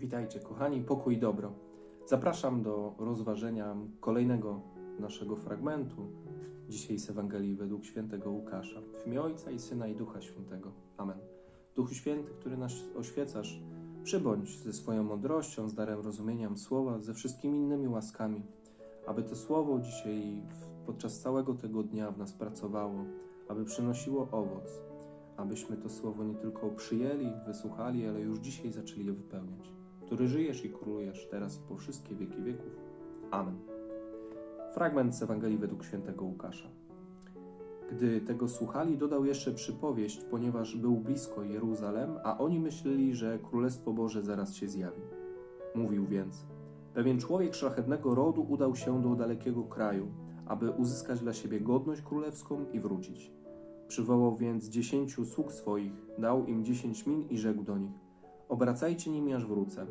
Witajcie, kochani, pokój i dobro. Zapraszam do rozważenia kolejnego naszego fragmentu dzisiaj z Ewangelii według świętego Łukasza. W imię Ojca i Syna i Ducha Świętego. Amen. Duchu Święty, który nas oświecasz, przybądź ze swoją mądrością, z darem rozumienia słowa, ze wszystkimi innymi łaskami, aby to słowo dzisiaj podczas całego tego dnia w nas pracowało, aby przynosiło owoc, abyśmy to słowo nie tylko przyjęli, wysłuchali, ale już dzisiaj zaczęli je wypełniać. Który żyjesz i królujesz teraz i po wszystkie wieki wieków. Amen. Fragment z Ewangelii według świętego Łukasza. Gdy tego słuchali, dodał jeszcze przypowieść, ponieważ był blisko Jeruzalem, a oni myśleli, że Królestwo Boże zaraz się zjawi. Mówił więc: Pewien człowiek szlachetnego rodu udał się do dalekiego kraju, aby uzyskać dla siebie godność królewską i wrócić. Przywołał więc dziesięciu sług swoich, dał im dziesięć min i rzekł do nich: Obracajcie nimi, aż wrócę.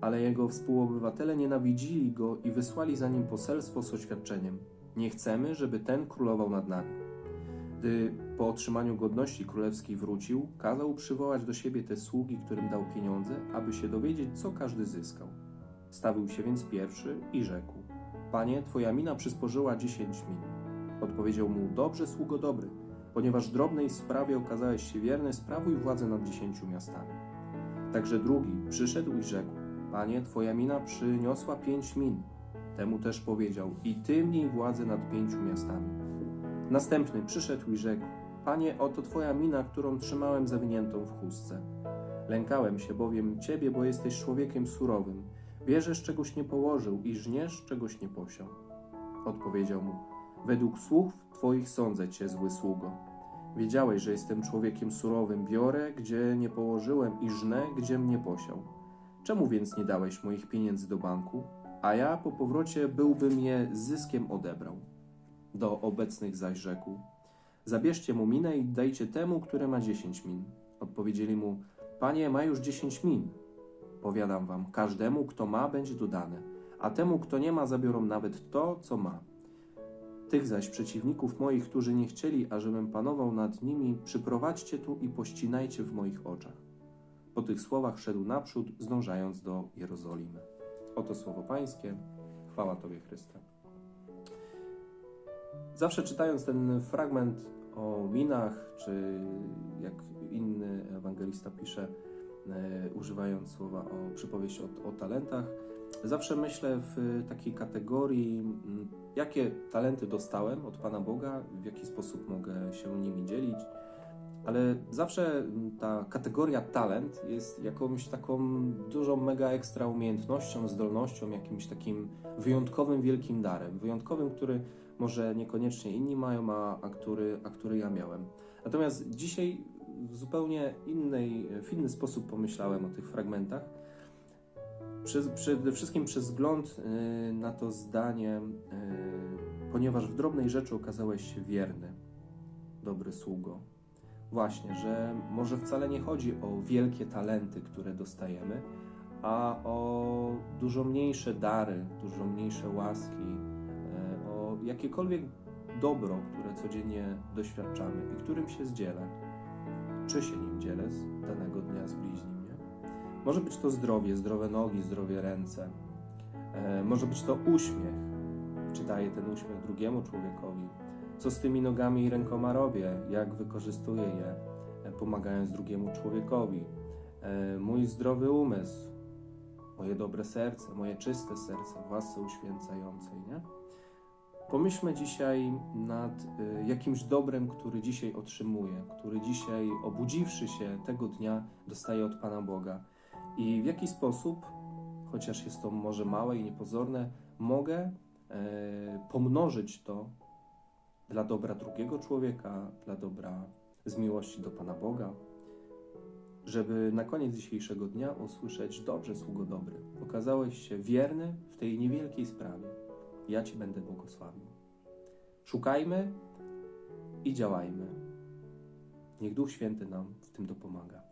Ale jego współobywatele nienawidzili go i wysłali za nim poselstwo z oświadczeniem: Nie chcemy, żeby ten królował nad nami. Gdy po otrzymaniu godności królewskiej wrócił, kazał przywołać do siebie te sługi, którym dał pieniądze, aby się dowiedzieć, co każdy zyskał. Stawił się więc pierwszy i rzekł: Panie, twoja mina przysporzyła dziesięć min. Odpowiedział mu: Dobrze, sługo dobry, ponieważ drobnej sprawie okazałeś się wierny, sprawuj władzę nad dziesięciu miastami. Także drugi przyszedł i rzekł: Panie, twoja mina przyniosła pięć min. Temu też powiedział: I ty mniej władzę nad pięciu miastami. Następny przyszedł i rzekł: Panie, oto twoja mina, którą trzymałem zawiniętą w chustce. Lękałem się bowiem ciebie, bo jesteś człowiekiem surowym. Bierzesz czegoś nie położył i żniesz czegoś nie posiał. Odpowiedział mu: Według słów twoich sądzę cię, zły sługo. Wiedziałeś, że jestem człowiekiem surowym, biorę, gdzie nie położyłem i żnę, gdzie mnie posiał. Czemu więc nie dałeś moich pieniędzy do banku? A ja po powrocie byłbym je zyskiem odebrał. Do obecnych zaś rzekł: Zabierzcie mu minę i dajcie temu, który ma dziesięć min. Odpowiedzieli mu: Panie, ma już dziesięć min. Powiadam wam, każdemu, kto ma, będzie dodane, a temu, kto nie ma, zabiorą nawet to, co ma. Tych zaś przeciwników moich, którzy nie chcieli, ażebym panował nad nimi, przyprowadźcie tu i pościnajcie w moich oczach. Po tych słowach szedł naprzód, zdążając do Jerozolimy. Oto słowo Pańskie. Chwała Tobie, Chryste. Zawsze czytając ten fragment o minach, czy jak inny ewangelista pisze, e, używając słowa o przypowieść o, o talentach, zawsze myślę w takiej kategorii, jakie talenty dostałem od Pana Boga, w jaki sposób mogę się nimi dzielić. Ale zawsze ta kategoria talent jest jakąś taką dużą, mega ekstra umiejętnością, zdolnością, jakimś takim wyjątkowym, wielkim darem. Wyjątkowym, który może niekoniecznie inni mają, a, a, który, a który ja miałem. Natomiast dzisiaj w zupełnie innej, w inny sposób pomyślałem o tych fragmentach. Przez, przede wszystkim przez wzgląd y, na to zdanie, y, ponieważ w drobnej rzeczy okazałeś się wierny, dobry sługo. Właśnie, że może wcale nie chodzi o wielkie talenty, które dostajemy, a o dużo mniejsze dary, dużo mniejsze łaski, e, o jakiekolwiek dobro, które codziennie doświadczamy i którym się zdzielę. Czy się nim dzielę z danego dnia z bliźnim? Może być to zdrowie, zdrowe nogi, zdrowie ręce. E, może być to uśmiech. Czy daję ten uśmiech drugiemu człowiekowi? Co z tymi nogami i rękoma robię? Jak wykorzystuję je, e, pomagając drugiemu człowiekowi? E, mój zdrowy umysł, moje dobre serce, moje czyste serce w łasce uświęcającej, nie? Pomyślmy dzisiaj nad jakimś dobrem, który dzisiaj otrzymuję, który dzisiaj, obudziwszy się tego dnia, dostaję od Pana Boga. I w jaki sposób, chociaż jest to może małe i niepozorne, mogę e, pomnożyć to dla dobra drugiego człowieka, dla dobra z miłości do Pana Boga, żeby na koniec dzisiejszego dnia usłyszeć: Dobrze, sługo dobry, okazałeś się wierny w tej niewielkiej sprawie. Ja Ci będę błogosławił. Szukajmy i działajmy. Niech Duch Święty nam w tym dopomaga.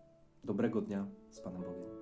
Dobrego dnia z Panem Bogiem.